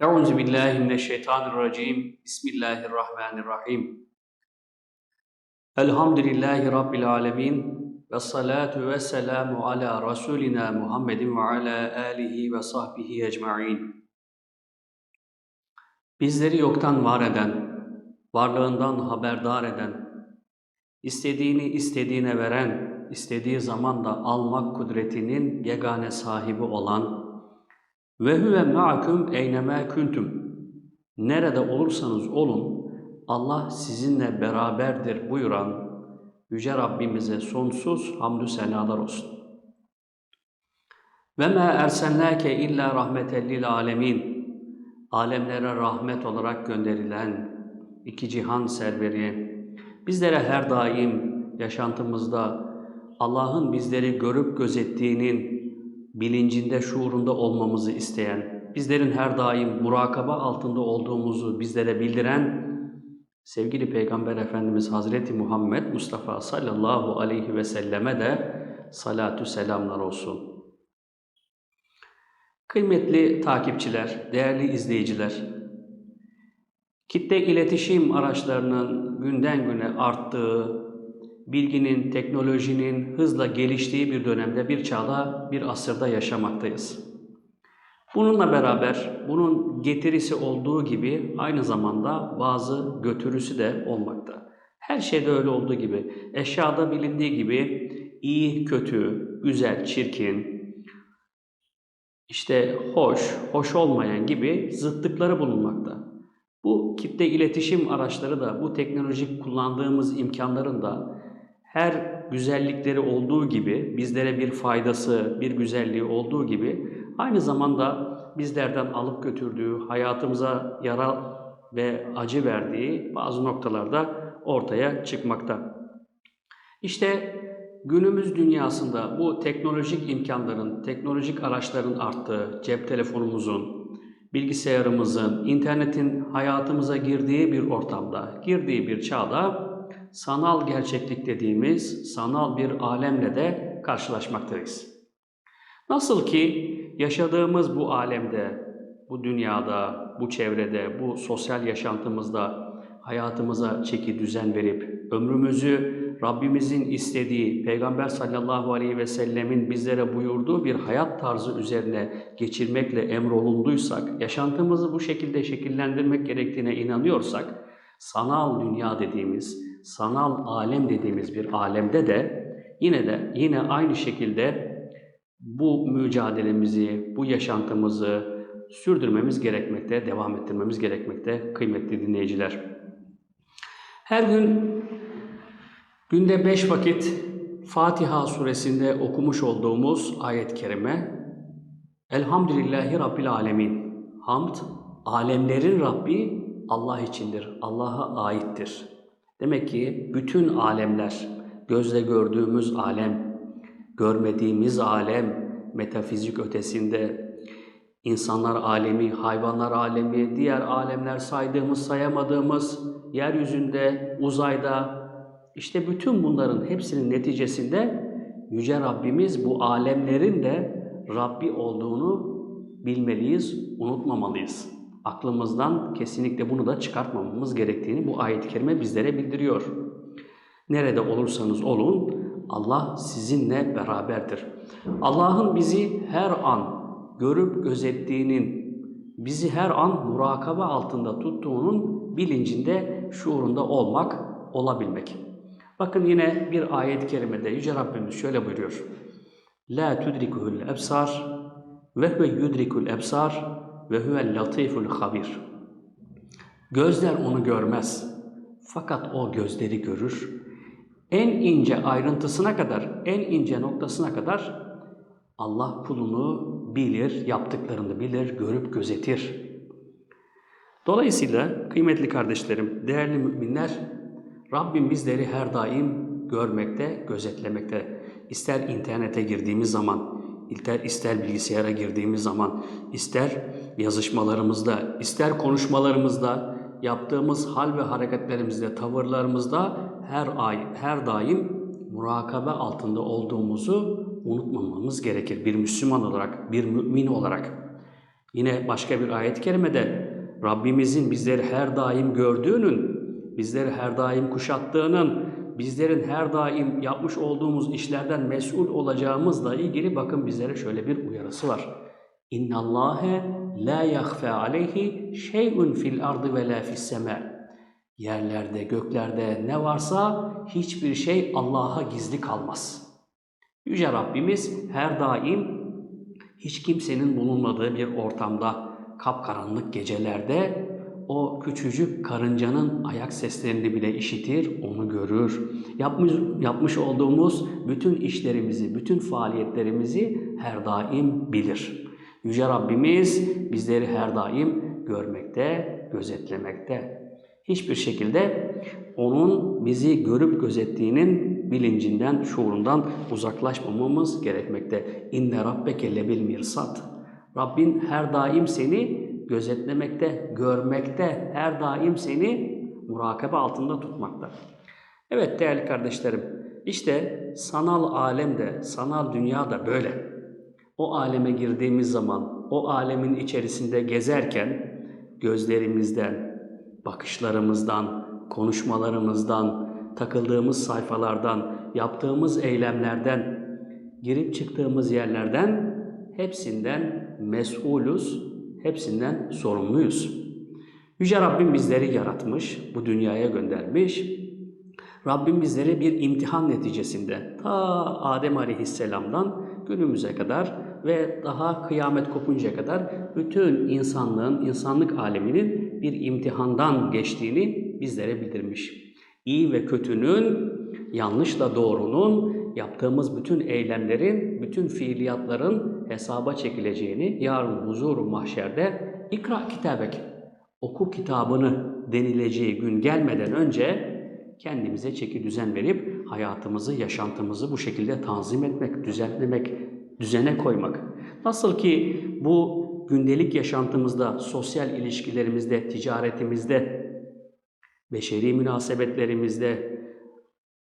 Euzu billahi mineşşeytanirracim. Bismillahirrahmanirrahim. Elhamdülillahi rabbil alamin. Ve salatu ve selamu ala rasulina Muhammedin ve ala alihi ve sahbihi ecmaîn. Bizleri yoktan var eden, varlığından haberdar eden, istediğini istediğine veren, istediği zaman da almak kudretinin yegane sahibi olan ve huve ma'akum eynema kuntum. Nerede olursanız olun Allah sizinle beraberdir buyuran Yüce Rabbimize sonsuz hamdü senalar olsun. Ve ma erselnake illa rahmeten lil alemin. Alemlere rahmet olarak gönderilen iki cihan serveri bizlere her daim yaşantımızda Allah'ın bizleri görüp gözettiğinin bilincinde, şuurunda olmamızı isteyen, bizlerin her daim murakaba altında olduğumuzu bizlere bildiren sevgili Peygamber Efendimiz Hazreti Muhammed Mustafa sallallahu aleyhi ve selleme de salatü selamlar olsun. Kıymetli takipçiler, değerli izleyiciler, kitle iletişim araçlarının günden güne arttığı, bilginin, teknolojinin hızla geliştiği bir dönemde, bir çağda, bir asırda yaşamaktayız. Bununla beraber bunun getirisi olduğu gibi aynı zamanda bazı götürüsü de olmakta. Her şeyde öyle olduğu gibi, eşyada bilindiği gibi iyi, kötü, güzel, çirkin, işte hoş, hoş olmayan gibi zıtlıkları bulunmakta. Bu kitle iletişim araçları da bu teknolojik kullandığımız imkanların da her güzellikleri olduğu gibi, bizlere bir faydası, bir güzelliği olduğu gibi aynı zamanda bizlerden alıp götürdüğü, hayatımıza yara ve acı verdiği bazı noktalarda ortaya çıkmakta. İşte günümüz dünyasında bu teknolojik imkanların, teknolojik araçların arttığı, cep telefonumuzun, bilgisayarımızın, internetin hayatımıza girdiği bir ortamda, girdiği bir çağda sanal gerçeklik dediğimiz sanal bir alemle de karşılaşmaktayız. Nasıl ki yaşadığımız bu alemde, bu dünyada, bu çevrede, bu sosyal yaşantımızda hayatımıza çeki düzen verip ömrümüzü Rabbimizin istediği, Peygamber sallallahu aleyhi ve sellemin bizlere buyurduğu bir hayat tarzı üzerine geçirmekle emrolunduysak, yaşantımızı bu şekilde şekillendirmek gerektiğine inanıyorsak, sanal dünya dediğimiz, sanal alem dediğimiz bir alemde de yine de yine aynı şekilde bu mücadelemizi, bu yaşantımızı sürdürmemiz gerekmekte, devam ettirmemiz gerekmekte kıymetli dinleyiciler. Her gün günde beş vakit Fatiha suresinde okumuş olduğumuz ayet-i kerime Elhamdülillahi Rabbil Alemin. Hamd, alemlerin Rabbi Allah içindir, Allah'a aittir. Demek ki bütün alemler, gözle gördüğümüz alem, görmediğimiz alem, metafizik ötesinde, insanlar alemi, hayvanlar alemi, diğer alemler saydığımız, sayamadığımız, yeryüzünde, uzayda, işte bütün bunların hepsinin neticesinde Yüce Rabbimiz bu alemlerin de Rabbi olduğunu bilmeliyiz, unutmamalıyız. Aklımızdan kesinlikle bunu da çıkartmamamız gerektiğini bu ayet-i kerime bizlere bildiriyor. Nerede olursanız olun Allah sizinle beraberdir. Allah'ın bizi her an görüp gözettiğinin, bizi her an murakaba altında tuttuğunun bilincinde, şuurunda olmak, olabilmek. Bakın yine bir ayet-i kerimede Yüce Rabbimiz şöyle buyuruyor. La tudrikuhul ebsar ve huve yudrikul ebsar ve huvel latiful habir. Gözler onu görmez. Fakat o gözleri görür. En ince ayrıntısına kadar, en ince noktasına kadar Allah kulunu bilir, yaptıklarını bilir, görüp gözetir. Dolayısıyla kıymetli kardeşlerim, değerli müminler, Rabbim bizleri her daim görmekte, gözetlemekte. İster internete girdiğimiz zaman, ister, ister bilgisayara girdiğimiz zaman, ister yazışmalarımızda, ister konuşmalarımızda, yaptığımız hal ve hareketlerimizde, tavırlarımızda her ay, her daim murakabe altında olduğumuzu unutmamamız gerekir. Bir Müslüman olarak, bir mümin olarak. Yine başka bir ayet-i kerimede Rabbimizin bizleri her daim gördüğünün, bizleri her daim kuşattığının, bizlerin her daim yapmış olduğumuz işlerden mesul olacağımızla ilgili bakın bizlere şöyle bir uyarısı var. İnna Allahe la yahfa aleyhi şey'un fil ardı ve la fis. Yerlerde, göklerde ne varsa hiçbir şey Allah'a gizli kalmaz. Yüce Rabbimiz her daim hiç kimsenin bulunmadığı bir ortamda, kapkaranlık gecelerde o küçücük karıncanın ayak seslerini bile işitir, onu görür. Yapmış, yapmış olduğumuz bütün işlerimizi, bütün faaliyetlerimizi her daim bilir. Yüce Rabbimiz bizleri her daim görmekte, gözetlemekte. Hiçbir şekilde onun bizi görüp gözettiğinin bilincinden, şuurundan uzaklaşmamamız gerekmekte. İnne rabbeke lebil mirsat. Rabbin her daim seni gözetlemekte, görmekte, her daim seni murakabe altında tutmakta. Evet değerli kardeşlerim, işte sanal alemde, sanal dünya da böyle. O aleme girdiğimiz zaman, o alemin içerisinde gezerken gözlerimizden, bakışlarımızdan, konuşmalarımızdan, takıldığımız sayfalardan, yaptığımız eylemlerden, girip çıktığımız yerlerden hepsinden mesulüz, hepsinden sorumluyuz. Yüce Rabbim bizleri yaratmış, bu dünyaya göndermiş. Rabbim bizleri bir imtihan neticesinde ta Adem Aleyhisselam'dan günümüze kadar ve daha kıyamet kopuncaya kadar bütün insanlığın, insanlık aleminin bir imtihandan geçtiğini bizlere bildirmiş. İyi ve kötünün, yanlışla doğrunun, yaptığımız bütün eylemlerin, bütün fiiliyatların hesaba çekileceğini yarın huzur mahşerde ikra kitabek, oku kitabını denileceği gün gelmeden önce kendimize çeki düzen verip hayatımızı, yaşantımızı bu şekilde tanzim etmek, düzenlemek, düzene koymak. Nasıl ki bu gündelik yaşantımızda, sosyal ilişkilerimizde, ticaretimizde, beşeri münasebetlerimizde,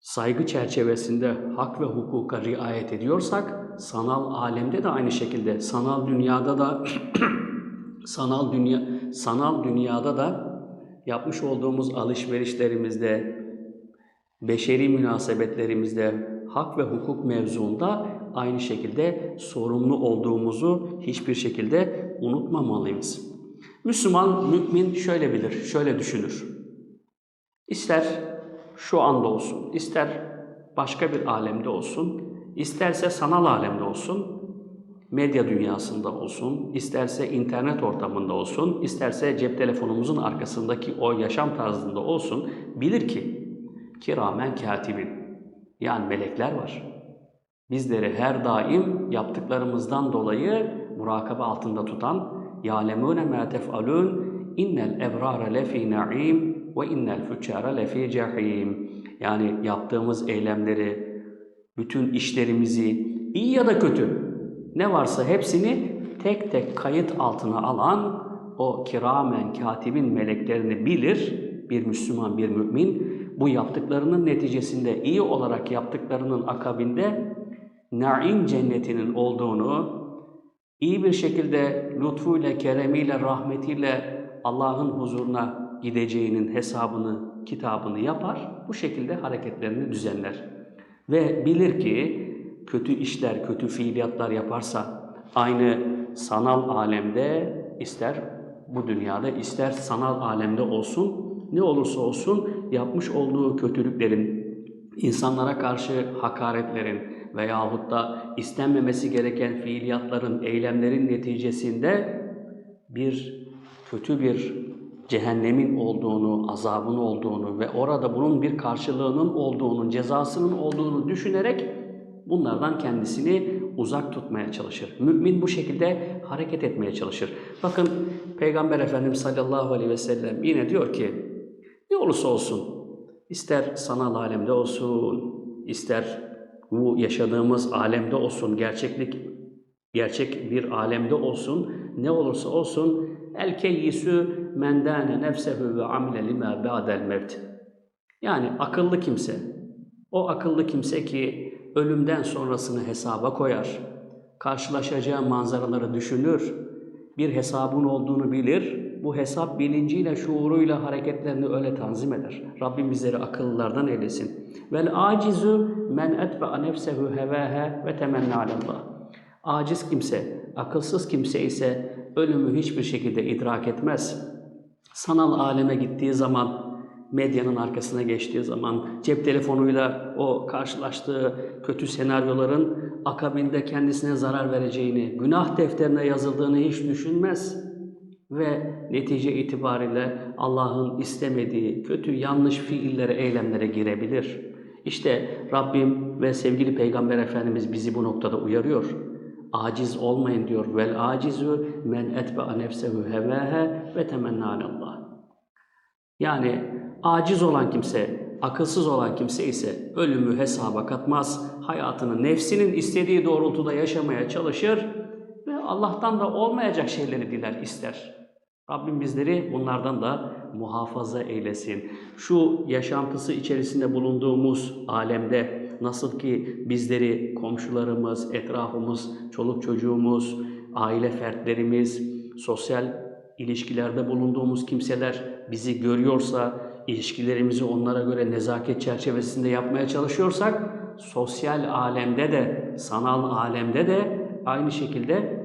saygı çerçevesinde hak ve hukuka riayet ediyorsak, sanal alemde de aynı şekilde, sanal dünyada da sanal dünya sanal dünyada da yapmış olduğumuz alışverişlerimizde, beşeri münasebetlerimizde, hak ve hukuk mevzuunda aynı şekilde sorumlu olduğumuzu hiçbir şekilde unutmamalıyız. Müslüman, mümin şöyle bilir, şöyle düşünür. İster şu anda olsun, ister başka bir alemde olsun, isterse sanal alemde olsun, medya dünyasında olsun, isterse internet ortamında olsun, isterse cep telefonumuzun arkasındaki o yaşam tarzında olsun, bilir ki kiramen katibin yani melekler var. Bizleri her daim yaptıklarımızdan dolayı murakabe altında tutan يَعْلَمُونَ مَا تَفْعَلُونَ اِنَّ الْاَبْرَارَ لَف۪ي نَعِيمٍ ve innel füccara lefî cehîm. Yani yaptığımız eylemleri, bütün işlerimizi, iyi ya da kötü ne varsa hepsini tek tek kayıt altına alan o kiramen katibin meleklerini bilir bir Müslüman, bir mümin. Bu yaptıklarının neticesinde iyi olarak yaptıklarının akabinde naim cennetinin olduğunu, iyi bir şekilde lütfuyla, keremiyle, rahmetiyle Allah'ın huzuruna gideceğinin hesabını, kitabını yapar. Bu şekilde hareketlerini düzenler. Ve bilir ki kötü işler, kötü fiiliyatlar yaparsa aynı sanal alemde ister bu dünyada ister sanal alemde olsun ne olursa olsun yapmış olduğu kötülüklerin, insanlara karşı hakaretlerin veyahut da istenmemesi gereken fiiliyatların, eylemlerin neticesinde bir kötü bir cehennemin olduğunu, azabın olduğunu ve orada bunun bir karşılığının olduğunu, cezasının olduğunu düşünerek bunlardan kendisini uzak tutmaya çalışır. Mümin bu şekilde hareket etmeye çalışır. Bakın Peygamber Efendimiz sallallahu aleyhi ve sellem yine diyor ki ne olursa olsun ister sanal alemde olsun, ister bu yaşadığımız alemde olsun, gerçeklik gerçek bir alemde olsun, ne olursa olsun el keyyisü mendane nefsehu ve amile lima ba'del mevt. Yani akıllı kimse, o akıllı kimse ki ölümden sonrasını hesaba koyar, karşılaşacağı manzaraları düşünür bir hesabın olduğunu bilir. Bu hesap bilinciyle, şuuruyla hareketlerini öyle tanzim eder. Rabbim bizleri akıllılardan eylesin. Vel acizu men etbe'a nefsehu hevaha ve temenna alallah. Aciz kimse, akılsız kimse ise ölümü hiçbir şekilde idrak etmez. Sanal aleme gittiği zaman, medyanın arkasına geçtiği zaman, cep telefonuyla o karşılaştığı kötü senaryoların akabinde kendisine zarar vereceğini, günah defterine yazıldığını hiç düşünmez ve netice itibariyle Allah'ın istemediği kötü yanlış fiillere, eylemlere girebilir. İşte Rabbim ve sevgili Peygamber Efendimiz bizi bu noktada uyarıyor. Aciz olmayın diyor. Vel acizu men etbe'a nefsehu hevaha ve temenna alallah. Yani aciz olan kimse, akılsız olan kimse ise ölümü hesaba katmaz, hayatını nefsinin istediği doğrultuda yaşamaya çalışır ve Allah'tan da olmayacak şeyleri diler, ister. Rabbim bizleri bunlardan da muhafaza eylesin. Şu yaşantısı içerisinde bulunduğumuz alemde nasıl ki bizleri komşularımız, etrafımız, çoluk çocuğumuz, aile fertlerimiz, sosyal ilişkilerde bulunduğumuz kimseler bizi görüyorsa, ilişkilerimizi onlara göre nezaket çerçevesinde yapmaya çalışıyorsak, sosyal alemde de, sanal alemde de aynı şekilde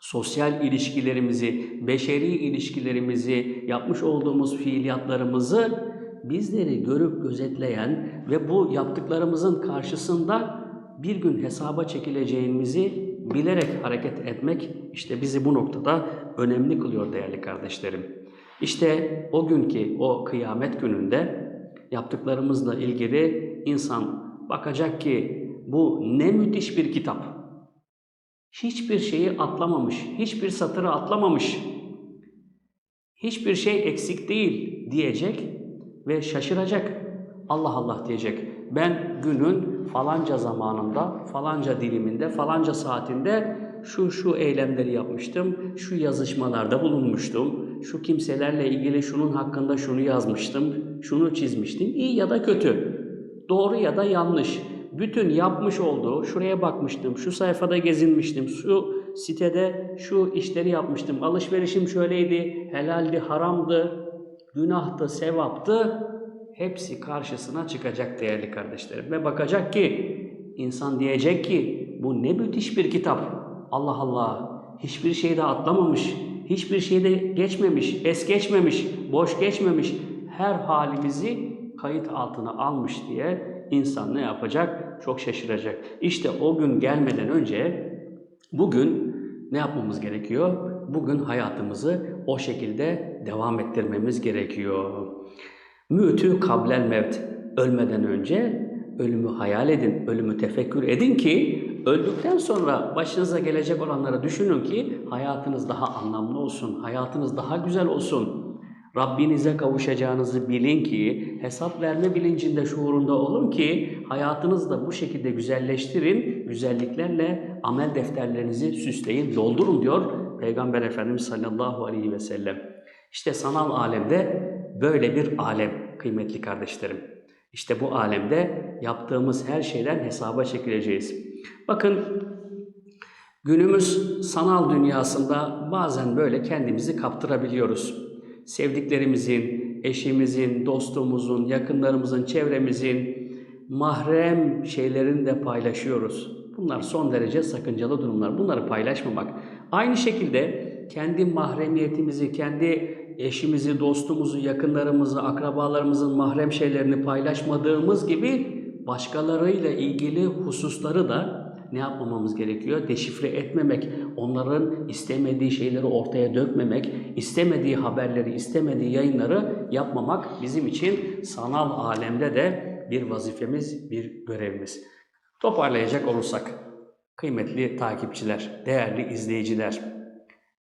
sosyal ilişkilerimizi, beşeri ilişkilerimizi, yapmış olduğumuz fiiliyatlarımızı bizleri görüp gözetleyen ve bu yaptıklarımızın karşısında bir gün hesaba çekileceğimizi bilerek hareket etmek işte bizi bu noktada önemli kılıyor değerli kardeşlerim. İşte o günkü o kıyamet gününde yaptıklarımızla ilgili insan bakacak ki bu ne müthiş bir kitap. Hiçbir şeyi atlamamış, hiçbir satırı atlamamış. Hiçbir şey eksik değil diyecek ve şaşıracak. Allah Allah diyecek. Ben günün falanca zamanında, falanca diliminde, falanca saatinde şu şu eylemleri yapmıştım, şu yazışmalarda bulunmuştum, şu kimselerle ilgili şunun hakkında şunu yazmıştım, şunu çizmiştim, iyi ya da kötü, doğru ya da yanlış. Bütün yapmış olduğu, şuraya bakmıştım, şu sayfada gezinmiştim, şu sitede şu işleri yapmıştım, alışverişim şöyleydi, helaldi, haramdı, günahtı, sevaptı, hepsi karşısına çıkacak değerli kardeşlerim. Ve bakacak ki, insan diyecek ki, bu ne müthiş bir kitap. Allah Allah, hiçbir şeyde atlamamış, hiçbir şeyde geçmemiş, es geçmemiş, boş geçmemiş, her halimizi kayıt altına almış diye insan ne yapacak? Çok şaşıracak. İşte o gün gelmeden önce bugün ne yapmamız gerekiyor? Bugün hayatımızı o şekilde devam ettirmemiz gerekiyor. Mütü kablel mevt. Ölmeden önce ölümü hayal edin, ölümü tefekkür edin ki öldükten sonra başınıza gelecek olanları düşünün ki hayatınız daha anlamlı olsun, hayatınız daha güzel olsun. Rabbinize kavuşacağınızı bilin ki, hesap verme bilincinde, şuurunda olun ki hayatınızı da bu şekilde güzelleştirin, güzelliklerle amel defterlerinizi süsleyin, doldurun diyor Peygamber Efendimiz sallallahu aleyhi ve sellem. İşte sanal alemde böyle bir alem kıymetli kardeşlerim. İşte bu alemde yaptığımız her şeyden hesaba çekileceğiz. Bakın günümüz sanal dünyasında bazen böyle kendimizi kaptırabiliyoruz. Sevdiklerimizin, eşimizin, dostumuzun, yakınlarımızın, çevremizin mahrem şeylerini de paylaşıyoruz. Bunlar son derece sakıncalı durumlar. Bunları paylaşmamak. Aynı şekilde kendi mahremiyetimizi, kendi eşimizi, dostumuzu, yakınlarımızı, akrabalarımızın mahrem şeylerini paylaşmadığımız gibi başkalarıyla ilgili hususları da ne yapmamamız gerekiyor? Deşifre etmemek, onların istemediği şeyleri ortaya dökmemek, istemediği haberleri, istemediği yayınları yapmamak bizim için sanal alemde de bir vazifemiz, bir görevimiz. Toparlayacak olursak, kıymetli takipçiler, değerli izleyiciler,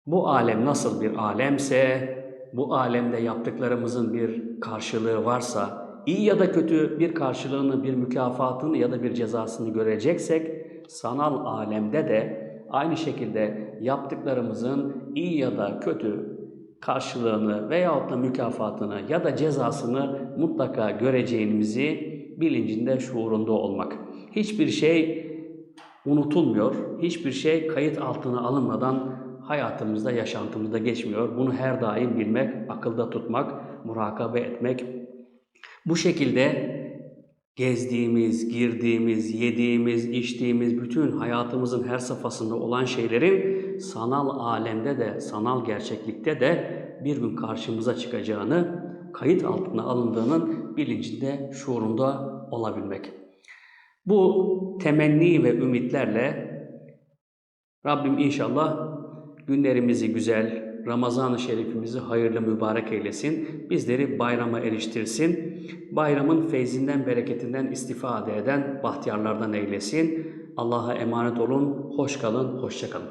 bu alem nasıl bir alemse, bu alemde yaptıklarımızın bir karşılığı varsa, iyi ya da kötü bir karşılığını, bir mükafatını ya da bir cezasını göreceksek, sanal alemde de aynı şekilde yaptıklarımızın iyi ya da kötü karşılığını veyahut da mükafatını ya da cezasını mutlaka göreceğimizi bilincinde, şuurunda olmak. Hiçbir şey unutulmuyor, hiçbir şey kayıt altına alınmadan hayatımızda, yaşantımızda geçmiyor. Bunu her daim bilmek, akılda tutmak, murakabe etmek. Bu şekilde gezdiğimiz, girdiğimiz, yediğimiz, içtiğimiz bütün hayatımızın her safhasında olan şeylerin sanal alemde de, sanal gerçeklikte de bir gün karşımıza çıkacağını, kayıt altına alındığının bilincinde, şuurunda olabilmek. Bu temenni ve ümitlerle Rabbim inşallah günlerimizi güzel, Ramazan-ı Şerifimizi hayırlı mübarek eylesin. Bizleri bayrama eriştirsin. Bayramın feyzinden, bereketinden istifade eden bahtiyarlardan eylesin. Allah'a emanet olun. Hoş kalın, hoşça kalın.